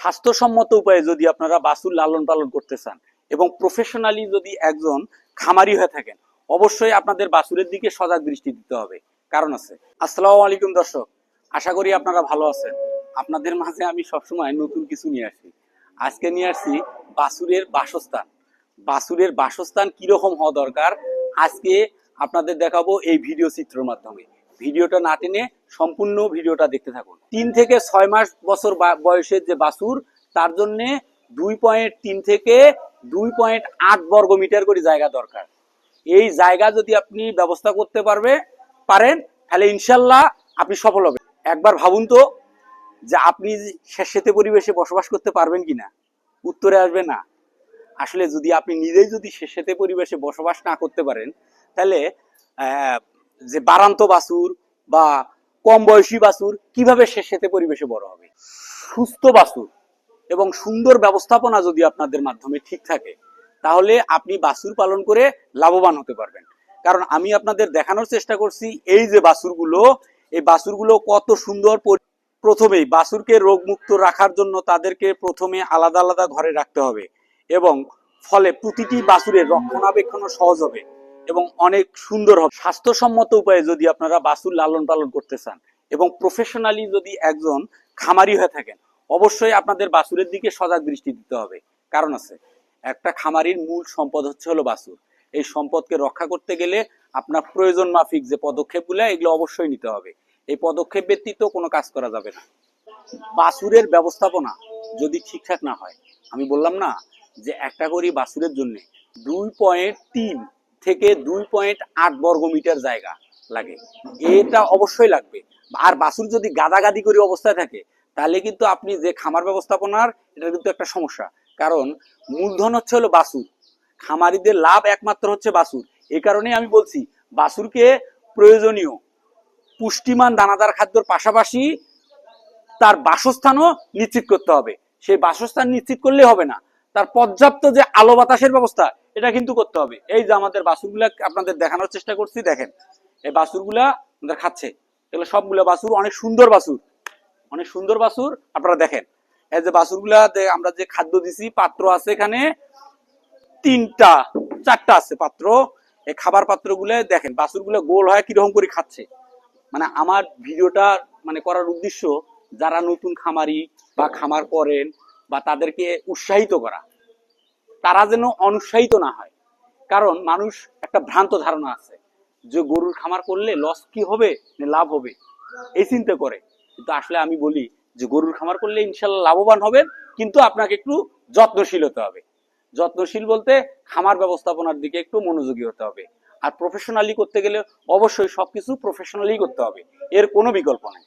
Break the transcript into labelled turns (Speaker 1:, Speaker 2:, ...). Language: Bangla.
Speaker 1: স্বাস্থ্যসম্মত উপায়ে যদি আপনারা বাছুর লালন পালন করতে চান এবং প্রফেশনালি যদি একজন খামারি হয়ে থাকেন, অবশ্যই আপনাদের বাছুরের দিকে সজাগ দৃষ্টি দিতে হবে। কারণ আছে। আসসালামু আলাইকুম দর্শক, আশা করি আপনারা ভালো আছেন। আপনাদের মাঝে আমি সবসময় নতুন কিছু নিয়ে আসি। আজকে নিয়ে আসছি বাসুরের বাসস্থান। বাসুরের বাসস্থান কীরকম হওয়া দরকার? আজকে আপনাদের দেখাবো এই ভিডিও চিত্রের মাধ্যমে। ভিডিওটা না টেনে সম্পূর্ণ ভিডিওটা দেখতে থাকুন। তিন থেকে ছয় মাস বছর বয়সের যে বাছুর তার জন্যে দুই পয়েন্ট তিন থেকে দুই পয়েন্ট আট বর্গ মিটার করে জায়গা দরকার। এই জায়গা যদি আপনি ব্যবস্থা করতে পারবে পারেন, তাহলে ইনশাল্লাহ আপনি সফল হবে একবার ভাবুন তো যে আপনি স্বেচ্ছাতে পরিবেশে বসবাস করতে পারবেন কিনা। উত্তরে আসবে না। আসলে যদি আপনি নিজেই যদি স্বেচ্ছাতে পরিবেশে বসবাস না করতে পারেন, তাহলে যে বারান্ত বাছুর বা কম বয়সী বাছুর কীভাবে সে সেতে পরিবেশে বড় হবে? সুস্থ বাছুর এবং সুন্দর ব্যবস্থাপনা যদি আপনাদের মাধ্যমে ঠিক থাকে, তাহলে আপনি বাছুর পালন করে লাভবান হতে পারবেন। কারণ আমি আপনাদের দেখানোর চেষ্টা করছি, এই যে বাছুরগুলো, এই বাছুরগুলো কত সুন্দর পরি- প্রথমেই বাছুরকে রোগমুক্ত রাখার জন্য তাদেরকে প্রথমে আলাদা আলাদা ঘরে রাখতে হবে এবং ফলে প্রতিটি বাছুরের রক্ষণাবেক্ষণও সহজ হবে। এবং অনেক সুন্দর হবে। স্বাস্থ্যসম্মত উপায়ে যদি আপনারা বাছুর লালন পালন করতে চান এবং প্রফেশনালি যদি একজন খামারি হয়ে থাকেন, অবশ্যই আপনাদের বাছুরের দিকে সজাগ দৃষ্টি দিতে হবে। কারণ আছে, একটা খামারির মূল সম্পদ হচ্ছে হলো বাছুর। এই সম্পদকে রক্ষা করতে গেলে আপনার প্রয়োজন মাফিক যে পদক্ষেপগুলো, এগুলো অবশ্যই নিতে হবে। এই পদক্ষেপ ব্যতীত কোনো কাজ করা যাবে না। বাছুরের ব্যবস্থাপনা যদি ঠিকঠাক না হয়, আমি বললাম না যে একটা করি বাছুরের জন্য, দুই পয়েন্ট তিন থেকে দুই পয়েন্ট আট বর্গ মিটার জায়গা লাগে। এটা অবশ্যই লাগবে। আর বাছুর যদি গাদাগাদি করে অবস্থায় থাকে, তাহলে কিন্তু আপনি যে খামার ব্যবস্থাপনার, এটা কিন্তু একটা সমস্যা। কারণ মূলধন হচ্ছে হলো বাছুর খামারিদের লাভ একমাত্র হচ্ছে বাছুর এই কারণেই আমি বলছি বাছুরকে প্রয়োজনীয় পুষ্টিমান দানাদার খাদ্যর পাশাপাশি তার বাসস্থানও নিশ্চিত করতে হবে। সেই বাসস্থান নিশ্চিত করলে হবে না। তার পর্যাপ্ত যে আলো বাতাসের ব্যবস্থা, এটা কিন্তু করতে হবে। এই যে আমাদের বাছুরগুলা আপনাদের দেখানোর চেষ্টা করছি, দেখেন, এই বাছুরগুলা আমাদের খাচ্ছে। এগুলো সবগুলো বাছুর অনেক সুন্দর বাছুর অনেক সুন্দর বাছুর আপনারা দেখেন। এই যে বাছুরগুলা দে- আমরা যে খাদ্য দিছি, পাত্র আছে এখানে, তিনটা, চারটা আছে পাত্র। এই খাবার পাত্রগুলো, দেখেন বাছুরগুলো গোল হয় কীরকম করে খাচ্ছে। মানে আমার ভিডিওটা মানে করার উদ্দেশ্য, যারা নতুন খামারি বা খামার করেন বা তাদেরকে উৎসাহিত করা। তারা যেন অনুৎসাহিত না হয়। কারণ মানুষ একটা ভ্রান্ত ধারণা আছে যে গরুর খামার করলে লস কি হবে লাভ হবে? এই চিন্তা করে। কিন্তু আসলে আমি বলি যে গরুর খামার করলে ইনশাল্লাহ লাভবান হবেন, কিন্তু আপনাকে একটু যত্নশীল হতে হবে। যত্নশীল বলতে খামার ব্যবস্থাপনার দিকে একটু মনোযোগী হতে হবে। আর প্রফেশনালি করতে গেলে অবশ্যই সবকিছু প্রফেশনালি করতে হবে। এর কোনো বিকল্প নেই।